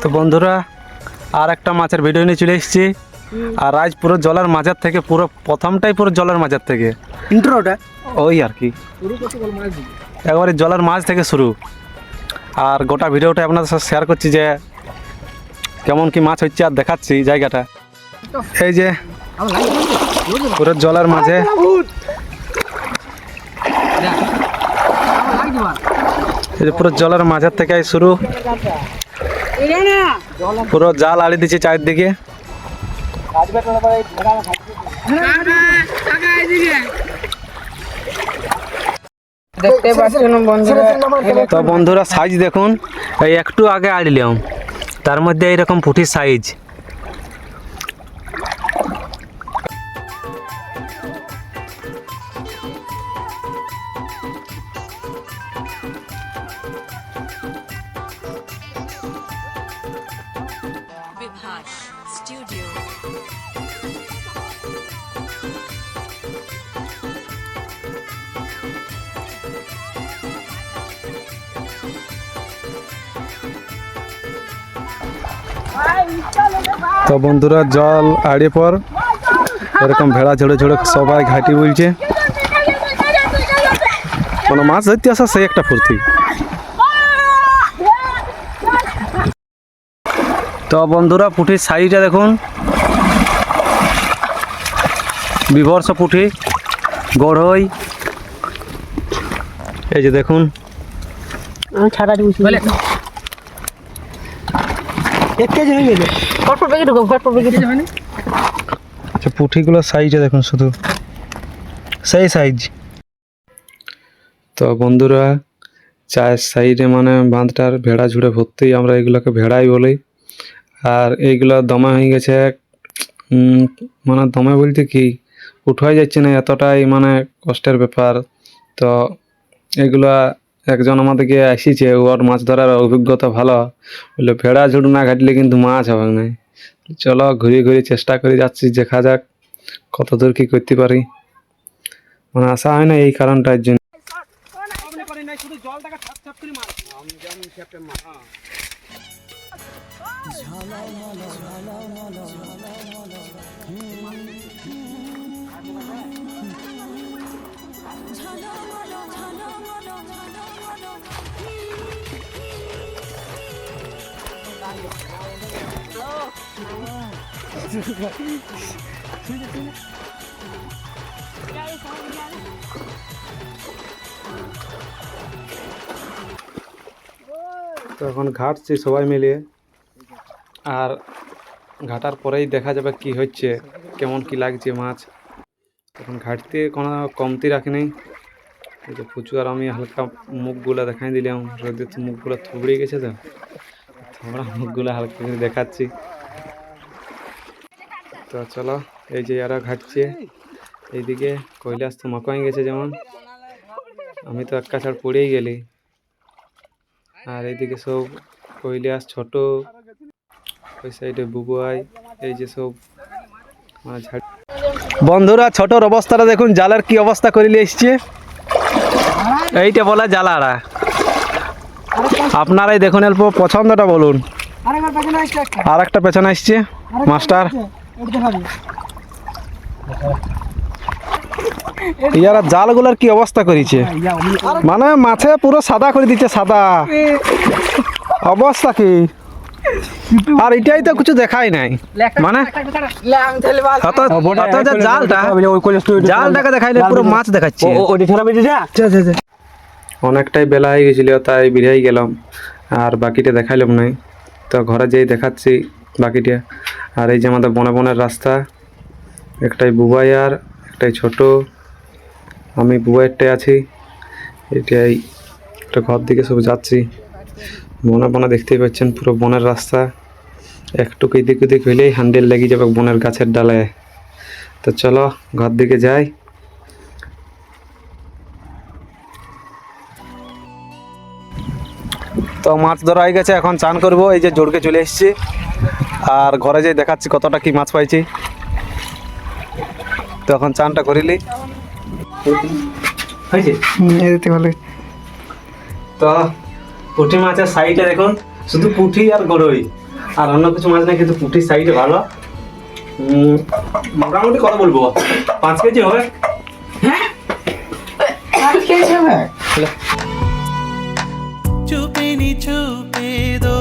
তো বন্ধুরা আর একটা মাছের ভিডিও নিয়ে চলে এসেছি। আর আজ পুরো জলের মাঝের থেকে পুরো প্রথমটাই পুরো জলের মাঝের থেকে। ইন্ট্রোটা ওই আর কি। একবারে জলের মাঝ থেকে শুরু। আর গোটা ভিডিওটা আপনাদের সাথে শেয়ার করছি যে কেমন কি মাছ হচ্ছে আর দেখাচ্ছি জায়গাটা। এই যে পুরো জলের মাঝে। পুরো জলের মাঝের থেকে শুরু। পুরো জাল আড়ি দিচ্ছে চারিদিকে। দেখতে পাচ্ছেন বন্ধুরা তো বন্ধুরা সাইজ দেখুন এই একটু আগে আড়লাম তার মধ্যে এইরকম পুঁটির সাইজ Studio. তো বন্ধুরা, জল আড়ে পর। এরকম ভেড়া ঝড়ে ঝড়ে সবাই ঘাটি বলছে। মানে মাছ ধরতে আসা, সেই একটা ফুর্তি। তো বন্ধুরা পুঁঠির সাইজটা দেখুন। বিভর্ষ পুঁঠি গড়ই এই যে দেখুন। হয়ে আচ্ছা পুঁঠিগুলোর সাইজটা দেখুন শুধু। সেই সাইজ। তো বন্ধুরা চায়ের সাইডে মানে বাঁধটার ভেড়া ঝুড়ে ভর্তি আমরা এগুলোকে ভেড়াই বলি। আর এইগুলো দমে হয়ে গেছে। মানে দমে বলতে কি? উঠাই যাচ্ছে না এতটাই মানে কষ্টের ব্যাপার। তো এগুলা একজন আমাদেরকে আসিছে ওর মাছ ধরার অভিজ্ঞতা ভালো। বলে ভেড়া ঝুড় না ঘাটলে কিন্তু মাছ হবে না। চলো ঘুরে ঘুরে চেষ্টা করে যাচ্ছি দেখা যাক কত দূর কি করতে পারি। মানে আশা হয় না এই কারণটার জন্য। তো এখন ঘাটছি সবাই মিলিয়ে আর ঘাটার পরেই দেখা যাবে কি হচ্ছে, কেমন কি লাগছে মাছ। এখন ঘাটতে কোনো কমতি রাখিনি এই যে পুচু আর আমি হালকা মুখগুলো দেখাই দিলাম। রোদে তো মুখগুলো থুবড়ে গেছে তো। আমরা মুখগুলো হালকা করে দেখাচ্ছি। তো চলো, এই যে এরা ঘাটছে। এইদিকে কৈলাস তো মাকাই গেছে যেমন। আমি তো একা ছাড় পড়েই গেলি। আর এইদিকে সব কৈলাস ছোট ওই সাইডে এই যে সব বন্ধুরা, ছোটর অবস্থাটা দেখুন, জালের কি অবস্থা করিলে এসছে। এইটা বলা জালারা। আপনারাই দেখুন, অল্প পছন্দটা বলুন। আর একটা পেছনে আসছে মাস্টার। ইয়ারা জালগুলোর কি অবস্থা করেছে? মানে মাছে পুরো সাদা করে দিচ্ছে, সাদা। অবস্থা কি? আর এটাই তো কিছু দেখাই নাই মানে জালটা জালটাকে দেখাইলে পুরো মাছ দেখাচ্ছে অনেকটাই বেলা হয়ে গেছিল তাই বেরিয়ে গেলাম আর বাকিটা দেখাইলাম নাই তো ঘরে যেই দেখাচ্ছি বাকিটা আর এই যে আমাদের বনে বনের রাস্তা একটাই বুবাই আর একটাই ছোট আমি বুবাইয়েরটাই আছি এটাই একটা ঘর দিকে সব যাচ্ছি বনে বনে দেখতেই পাচ্ছেন পুরো বনের রাস্তা। একটু এদিক ওদিক হইলেই হ্যান্ডেল লেগে যাবে বনের গাছের ডালে তো চলো ঘর দিকে যাই। তো মাছ ধরা হয়ে গেছে এখন চান করব। এই যে জোরকে চলে এসেছি। আর ঘরে যেয়ে দেখাচ্ছি কতটা কি মাছ পাইছি। তো এখন চানটা করিলি তো পুঁটি মাছের সাইডে দেখুন শুধু পুঁটি আর গরই। আর অন্য কিছু মাছ নেই কিন্তু পুঁটির সাইডে ভালো। মোটামুটি কত বলব। পাঁচ কেজি হবে। হ্যাঁ? চুপে নি চুপে দো